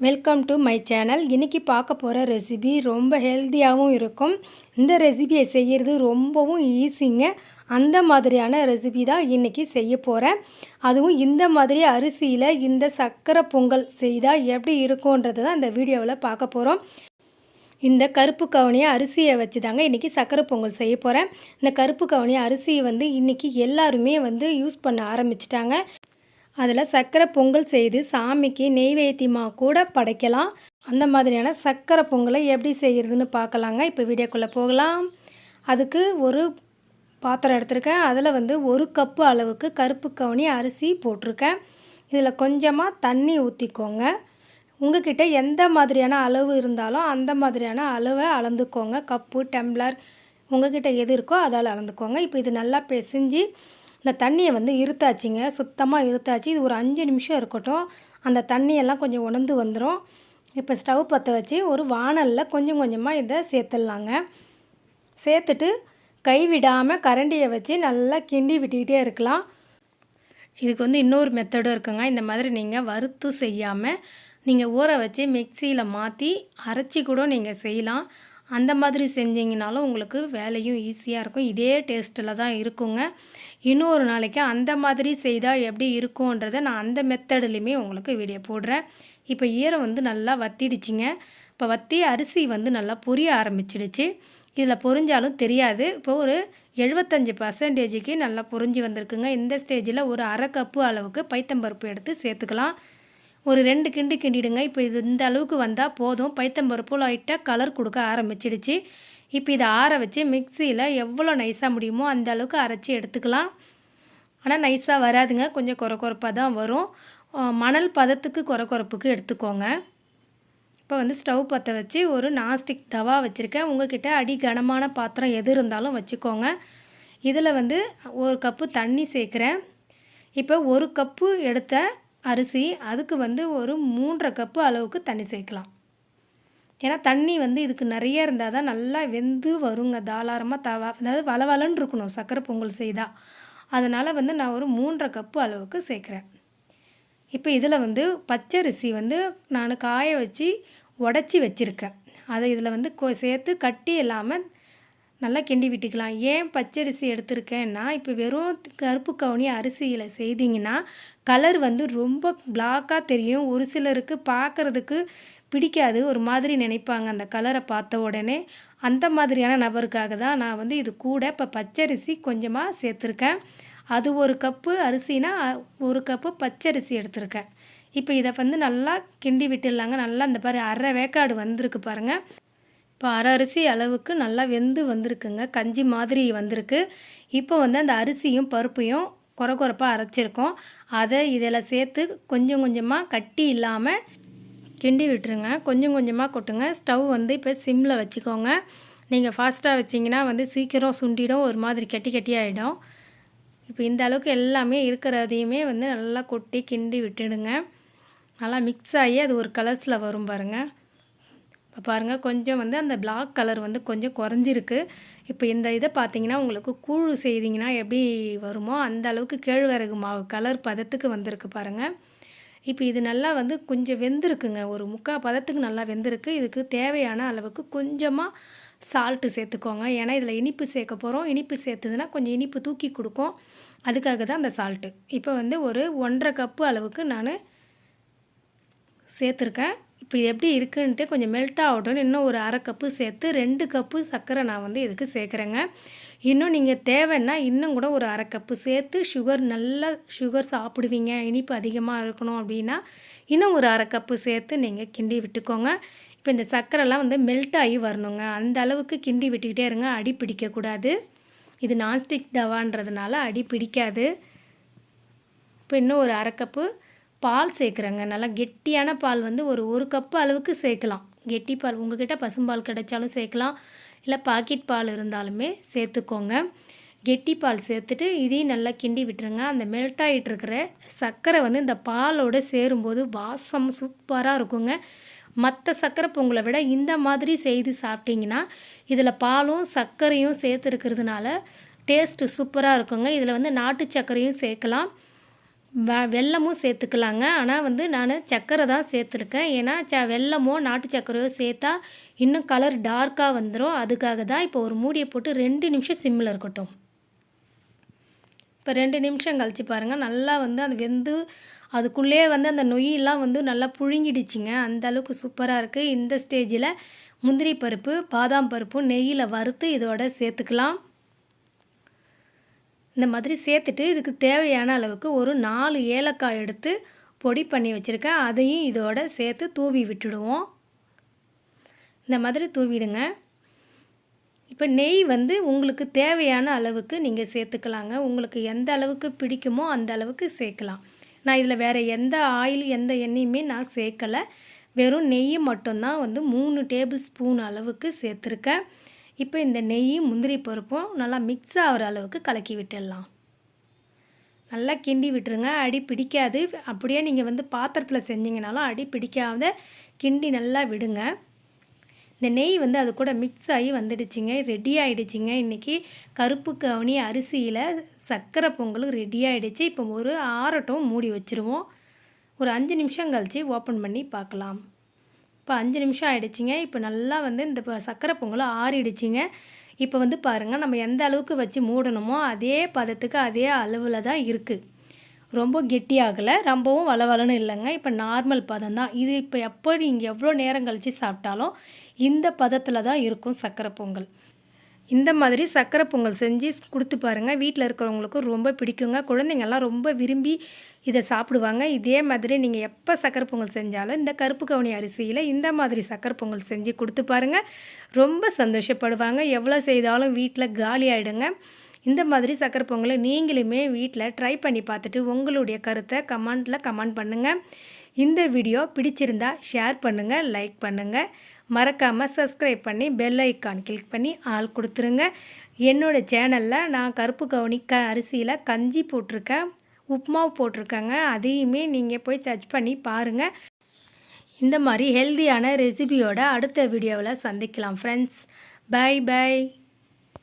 Welcome to my channel இன்றைக்கி பார்க்க போகிற ரெசிபி ரொம்ப ஹெல்த்தியாகவும் இருக்கும். இந்த ரெசிபியை செய்கிறது ரொம்பவும் ஈஸிங்க அந்த மாதிரியான ரெசிபி தான் இன்றைக்கி செய்ய போகிறேன் அதுவும் இந்த மாதிரி அரிசியில் இந்த சர்க்கரை பொங்கல் செய்தால் எப்படி இருக்கும்ன்றது தான் இந்த வீடியோவில் பார்க்க போகிறோம் இந்த கருப்பு கவனியை அரிசியை வச்சு தாங்க இன்றைக்கி சக்கரை பொங்கல் செய்ய போகிறேன் இந்த கருப்பு கவனி அரிசியை வந்து இன்றைக்கி எல்லாருமே வந்து யூஸ் பண்ண ஆரம்பிச்சிட்டாங்க. அதில் சர்க்கரை பொங்கல் செய்து சாமிக்கு நெய்வேத்தியமாக கூட படைக்கலாம். அந்த மாதிரியான சர்க்கரை பொங்கலை எப்படி செய்கிறதுன்னு பார்க்கலாங்க. இப்போ வீடியோக்குள்ளே போகலாம். அதுக்கு ஒரு பாத்திரம் எடுத்திருக்கேன். அதில் வந்து ஒரு கப்பு அளவுக்கு கருப்பு கவுனி அரிசி போட்டிருக்கேன். இதில் கொஞ்சமாக தண்ணி ஊற்றிக்கோங்க உங்ககிட்ட எந்த மாதிரியான அளவு இருந்தாலும் அந்த மாதிரியான அளவை அளந்துக்கோங்க. கப்பு டம்ளர் உங்ககிட்ட எது இருக்கோ அதால் அளந்துக்கோங்க. இப்போ இது நல்லா பிசைஞ்சு இந்த தண்ணியை வந்து இருத்தாச்சுங்க சுத்தமாக இருத்தாச்சு. இது ஒரு அஞ்சு நிமிஷம் இருக்கட்டும். அந்த தண்ணியெல்லாம் கொஞ்சம் உணர்ந்து வந்துடும் இப்போ ஸ்டவ் பற்ற வச்சு ஒரு வானலில் கொஞ்சம் கொஞ்சமாக இதை சேர்த்துடலாங்க. சேர்த்துட்டு கை விடாமல் கரண்டியை வச்சு நல்லா கிண்டி விட்டுக்கிட்டே இருக்கலாம். இதுக்கு வந்து இன்னொரு மெத்தடும் இருக்குங்க. இந்த மாதிரி நீங்கள் வறுத்து செய்யாமல் நீங்கள் ஊற வச்சு மிக்சியில் மாற்றி அரைச்சி கூட நீங்கள் செய்யலாம். அந்த மாதிரி செஞ்சிங்கனாலும் உங்களுக்கு வேலையும் ஈஸியாக இருக்கும். இதே டேஸ்ட்டில் தான் இருக்குங்க. இன்னொரு நாளைக்கு அந்த மாதிரி செய்தால் எப்படி இருக்கும்ன்றதை நான் அந்த மெத்தடுலையுமே உங்களுக்கு வீடியோ போடுறேன். இப்போ ஈரம் வந்து நல்லா வத்திடுச்சிங்க. இப்போ வத்தி அரிசி வந்து நல்லா பொரிய ஆரம்பிச்சிடுச்சு. இதில் பொரிஞ்சாலும் தெரியாது. இப்போ ஒரு எழுபத்தஞ்சி பர்சன்டேஜுக்கு நல்லா பொரிஞ்சு வந்திருக்குங்க. இந்த ஸ்டேஜில் ஒரு அரை கப்பு அளவுக்கு பைத்தம்பருப்பு எடுத்து சேர்த்துக்கலாம். ஒரு ரெண்டு கிண்டு கிண்டிடுங்க. இப்போ இது இந்த அளவுக்கு வந்தால் போதும். பைத்தம்பருப்பு லைட்டாக கலர் கொடுக்க ஆரம்பிச்சிடுச்சு. இப்போ இதை ஆற வச்சு மிக்சியில் எவ்வளோ நைஸாக முடியுமோ அந்த அளவுக்கு அரைச்சி எடுத்துக்கலாம். ஆனால் நைஸாக வராதுங்க. கொஞ்சம் குறை குறைப்பாக தான் வரும். மணல் பதத்துக்கு குறை குறைப்புக்கு எடுத்துக்கோங்க. இப்போ வந்து ஸ்டவ் பற்ற வச்சு ஒரு நாஸ்டிக் தவா வச்சுருக்கேன். உங்ககிட்ட அடி கனமான பாத்திரம் எது இருந்தாலும் வச்சுக்கோங்க. இதில் வந்து ஒரு கப்பு தண்ணி சேர்க்குறேன். இப்போ ஒரு கப்பு எடுத்த அரிசி அதுக்கு வந்து ஒரு மூன்றரை கப்பு அளவுக்கு தண்ணி சேர்க்கலாம். ஏன்னா தண்ணி வந்து இதுக்கு நிறைய இருந்தால் தான் நல்லா வெந்து வருங்க தாளாரமாக தவா அதாவது வளவலன்னு இருக்கணும் சக்கரை பொங்கல் செய்தால் அதனால் வந்து நான் ஒரு மூன்றரை கப்பு அளவுக்கு சேர்க்குறேன். இப்போ இதில் வந்து பச்சரிசி வந்து நான் காய வச்சு உடச்சி வச்சுருக்கேன். அதை இதில் வந்து கொ சேர்த்து கட்டி இல்லாமல் நல்லா கிண்டி விட்டுக்கலாம். ஏன் பச்சரிசி எடுத்திருக்கேன்னா இப்போ வெறும் கருப்பு கவுனி அரிசியில் செய்திங்கன்னா கலர் வந்து ரொம்ப பிளாக்காக தெரியும். ஒரு சிலருக்கு பார்க்குறதுக்கு பிடிக்காது. ஒரு மாதிரி நினைப்பாங்க அந்த கலரை பார்த்த உடனே. அந்த மாதிரியான நபருக்காக தான் நான் வந்து இது கூட இப்போ பச்சரிசி கொஞ்சமாக சேர்த்துருக்கேன். அது ஒரு கப்பு அரிசினா ஒரு கப்பு பச்சரிசி எடுத்திருக்கேன். இப்போ இதை வந்து நல்லா கிண்டி விட்டுடலாங்க. நல்லா இந்த பாரு அரை வேக்காடு வந்திருக்கு பாருங்கள் இப்போ அரை அரிசி அளவுக்கு நல்லா வெந்து வந்திருக்குங்க. கஞ்சி மாதிரி வந்திருக்கு. இப்போ வந்து அந்த அரிசியும் பருப்பையும் குறை குறைப்பாக அரைச்சிருக்கோம். அதை இதில் சேர்த்து கொஞ்சம் கொஞ்சமாக கட்டி இல்லாமல் கிண்டி விட்டுருங்க. கொஞ்சம் கொஞ்சமாக கொட்டுங்க. ஸ்டவ் வந்து இப்போ சிம்மில் வச்சுக்கோங்க. நீங்கள் ஃபாஸ்ட்டாக வச்சிங்கன்னா வந்து சீக்கிரம் சுண்டிடும். ஒரு மாதிரி கட்டி கட்டி ஆகிடும் இப்போ இந்த அளவுக்கு எல்லாமே இருக்கிறதையுமே வந்து நல்லா கொட்டி கிண்டி விட்டுடுங்க. நல்லா மிக்ஸ் ஆகி அது ஒரு கலர்ஸில் வரும் பாருங்கள் பாருங்கள் கொஞ்சம் வந்து அந்த பிளாக் கலர் வந்து கொஞ்சம் குறைஞ்சிருக்கு. இப்போ இந்த இதை பார்த்தீங்கன்னா உங்களுக்கு கூழ் செய்திங்கன்னா எப்படி வருமோ அந்த அளவுக்கு கேழ்வரகு மாவு கலர் பதத்துக்கு வந்திருக்கு பாருங்கள் இப்போ இது நல்லா வந்து கொஞ்சம் வெந்திருக்குங்க. ஒரு முக்கால் பதத்துக்கு நல்லா வெந்திருக்கு. இதுக்கு தேவையான அளவுக்கு கொஞ்சமாக சால்ட்டு சேர்த்துக்கோங்க. ஏன்னா இதில் இனிப்பு சேர்க்க போகிறோம் இனிப்பு சேர்த்துதுன்னா கொஞ்சம் இனிப்பு தூக்கி கொடுக்கும். அதுக்காக தான் அந்த சால்ட்டு இப்போ வந்து ஒரு ஒன்றரை கப்பு அளவுக்கு நான் சேர்த்துருக்கேன். இப்போ இது எப்படி இருக்குன்ட்டு கொஞ்சம் மெல்ட் ஆகட்டும்னு இன்னும் ஒரு அரை கப்பு சேர்த்து ரெண்டு கப்பு சர்க்கரை நான் வந்து இதுக்கு சேர்க்குறேங்க? இன்னும் நீங்கள் தேவைன்னா இன்னும் கூட ஒரு அரை கப்பு சேர்த்து சுகர் நல்லா சுகர் சாப்பிடுவீங்க. இனிப்பு அதிகமாக இருக்கணும் அப்படின்னா இன்னும் ஒரு அரை கப்பு சேர்த்து நீங்கள் கிண்டி விட்டுக்கோங்க. இப்போ இந்த சர்க்கரைலாம் வந்து மெல்ட் ஆகி வரணுங்க. அந்த அளவுக்கு கிண்டி விட்டுக்கிட்டே இருங்க. அடி பிடிக்கக்கூடாது. இது நான்ஸ்டிக் தவான்றதுனால அடி பிடிக்காது. இப்போ இன்னும் ஒரு அரை கப்பு பால் சேர்க்குறேங்க. நல்லா கெட்டியான பால் வந்து ஒரு ஒரு கப்பு அளவுக்கு சேர்க்கலாம். கெட்டி பால் உங்ககிட்ட பசும்பால் கிடைச்சாலும் சேர்க்கலாம். இல்லை பாக்கெட் பால் இருந்தாலுமே சேர்த்துக்கோங்க. கெட்டி பால் சேர்த்துட்டு இதையும் நல்லா கிண்டி விட்டுருங்க. அந்த மெல்ட் ஆகிட்டு இருக்கிற சர்க்கரை வந்து இந்த பாலோடு சேரும்போது வாசம் சூப்பராக இருக்குங்க. மற்ற சர்க்கரை பொங்கலை விட இந்த மாதிரி செய்து சாப்பிட்டிங்கன்னா இதில் பாலும் சர்க்கரையும் சேர்த்துருக்கிறதுனால டேஸ்ட்டு சூப்பராக இருக்குங்க. இதில் வந்து நாட்டு சர்க்கரையும் சேர்க்கலாம். வெல்லமும் சேர்த்துக்கலாங்க. ஆனால் வந்து நான் சர்க்கரை தான் சேர்த்துருக்கேன். ஏன்னா ச வெல்லமோ நாட்டு சர்க்கரையோ சேர்த்தா இன்னும் கலர் டார்க்காக வந்துடும் அதுக்காக தான் இப்போ ஒரு மூடியை போட்டு ரெண்டு நிமிஷம் சிம்மில் இருக்கட்டும். இப்போ ரெண்டு நிமிஷம் கழிச்சு பாருங்கள் நல்லா வந்து அது வெந்து அதுக்குள்ளே வந்து அந்த நொய்யெல்லாம் வந்து நல்லா புழுங்கிடுச்சிங்க. அந்த அளவுக்கு சூப்பராக இருக்குது இந்த ஸ்டேஜில் முந்திரி பருப்பு பாதாம் பருப்பும் நெய்யில் வறுத்து இதோட சேர்த்துக்கலாம். இந்த மாதிரி சேர்த்துட்டு இதுக்கு தேவையான அளவுக்கு ஒரு நாலு ஏலக்காய் எடுத்து பொடி பண்ணி வச்சுருக்கேன். அதையும் இதோட சேர்த்து தூவி விட்டுடுவோம். இந்த மாதிரி தூவிடுங்க. இப்போ நெய் வந்து உங்களுக்கு தேவையான அளவுக்கு நீங்கள் சேர்த்துக்கலாங்க. உங்களுக்கு எந்த அளவுக்கு பிடிக்குமோ அந்த அளவுக்கு சேர்க்கலாம். நான் இதில் வேறு எந்த ஆயில் எந்த எண்ணெயுமே நான் சேர்க்கலை. வெறும் நெய் மட்டும்தான் வந்து மூணு டேபிள் ஸ்பூன் அளவுக்கு சேர்த்துருக்கேன். இப்போ இந்த நெய்யும் முந்திரி பருப்பும் நல்லா மிக்ஸ் ஆகிற அளவுக்கு கலக்கி விட்டுடலாம். நல்லா கிண்டி விட்டுருங்க. அடி பிடிக்காது. அப்படியே நீங்கள் வந்து பாத்திரத்தில் செஞ்சீங்கனாலும் அடி பிடிக்காத கிண்டி நல்லா விடுங்க. இந்த நெய் வந்து அது கூட மிக்ஸ் ஆகி வந்துடுச்சிங்க. ரெடி ஆகிடுச்சிங்க இன்றைக்கி கருப்பு கவுனி அரிசியில் சர்க்கரை பொங்கல் ரெடி ஆகிடுச்சு இப்போ ஒரு ஆறட்டும் மூடி வச்சுருவோம். ஒரு அஞ்சு நிமிஷம் கழித்து ஓப்பன் பண்ணி பார்க்கலாம். இப்போ அஞ்சு நிமிஷம் ஆகிடுச்சிங்க இப்போ நல்லா வந்து இந்த சக்கரை சர்க்கரை பொங்கல் ஆறிடுச்சிங்க. இப்போ வந்து பாருங்கள் நம்ம எந்த அளவுக்கு வச்சு மூடணுமோ அதே பதத்துக்கு அதே அளவில் தான் இருக்குது ரொம்ப கெட்டியாகலை ரொம்பவும் வளவலன்னு இல்லைங்க. இப்போ நார்மல் பதம் தான். இது இப்போ எப்போ நீங்கள் எவ்வளோ நேரம் கழித்து சாப்பிட்டாலும் இந்த பதத்தில் தான் இருக்கும் சர்க்கரை பொங்கல். இந்த மாதிரி சக்கரை பொங்கல் செஞ்சு கொடுத்து பாருங்கள் வீட்டில் இருக்கிறவங்களுக்கும் ரொம்ப பிடிக்குங்க. குழந்தைங்கள்லாம் ரொம்ப விரும்பி இதை சாப்பிடுவாங்க. இதே மாதிரி நீங்கள் எப்போ சக்கரை பொங்கல் செஞ்சாலும் இந்த கருப்பு கவுனி அரிசியில் இந்த மாதிரி சக்கரை பொங்கல் செஞ்சு கொடுத்து பாருங்கள் ரொம்ப சந்தோஷப்படுவாங்க. எவ்வளோ செய்தாலும் வீட்டில் காலி ஆகிடுங்க இந்த மாதிரி சக்கரை பொங்கலை நீங்களுமே வீட்டில் ட்ரை பண்ணி பார்த்துட்டு உங்களுடைய கருத்தை கமெண்ட்டில் கமெண்ட் பண்ணுங்கள் இந்த வீடியோ பிடிச்சிருந்தா ஷேர் பண்ணுங்கள் லைக் பண்ணுங்கள் மறக்காமல் சப்ஸ்கிரைப் பண்ணி பெல் ஐக்கான் கிளிக் பண்ணி ஆள் கொடுத்துருங்க. என்னோடய சேனலில் நான் கருப்பு கவுனி க அரிசியில் கஞ்சி போட்டிருக்கேன். உப்புமாவு போட்டிருக்கேங்க. அதையுமே நீங்கள் போய் சர்ச் பண்ணி பாருங்கள் இந்த மாதிரி ஹெல்தியான ரெசிபியோட அடுத்த வீடியோவில் சந்திக்கலாம் ஃப்ரெண்ட்ஸ் பை பை